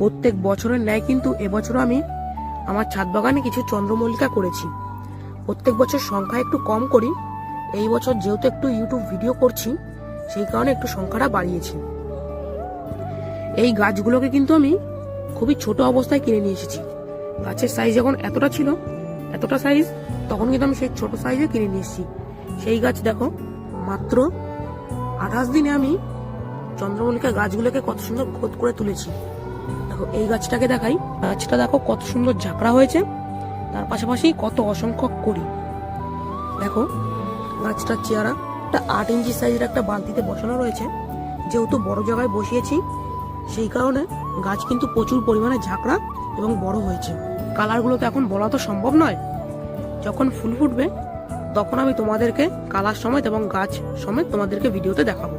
প্রত্যেক বছরের ন্যায় কিন্তু এবছরও আমি আমার ছাদ বাগানে কিছু চন্দ্রমল্লিকা করেছি। প্রত্যেক বছর সংখ্যা একটু কম করি। এই বছর যেহেতু একটু ইউটিউব ভিডিও করছি, সেই কারণে একটু সংখ্যাটা বাড়িয়েছি। এই গাছগুলোকে কিন্তু আমি খুবই ছোট অবস্থায় কিনে নিয়ে এসেছি। গাছের সাইজ যখন এতটা ছিল, এতটা সাইজ তখন কিন্তু আমি সেই ছোট সাইজে কিনে নিয়ে এসেছি। সেই গাছ দেখো, মাত্র আঠাশ দিনে আমি চন্দ্রমল্লিকা গাছগুলোকে কত সুন্দর গ্রোথ করে তুলেছি। দেখো, এই গাছটাকে দেখাই। গাছটা দেখো কত সুন্দর ঝাঁকড়া হয়েছে। তার পাশাপাশি কত অসংখ্য করি দেখো, গাছটার চেয়ারা একটা আট ইঞ্চি সাইজের একটা বালতিতে বসানো রয়েছে। যেহেতু বড় জায়গায় বসিয়েছি, সেই কারণে গাছ কিন্তু প্রচুর পরিমাণে ঝাঁকড়া এবং বড় হয়েছে। কালারগুলো তো এখন বলা তো সম্ভব নয়। যখন ফুল ফুটবে, তখন আমি তোমাদেরকে কালার সমেত এবং গাছ সমেত তোমাদেরকে ভিডিওতে দেখাবো।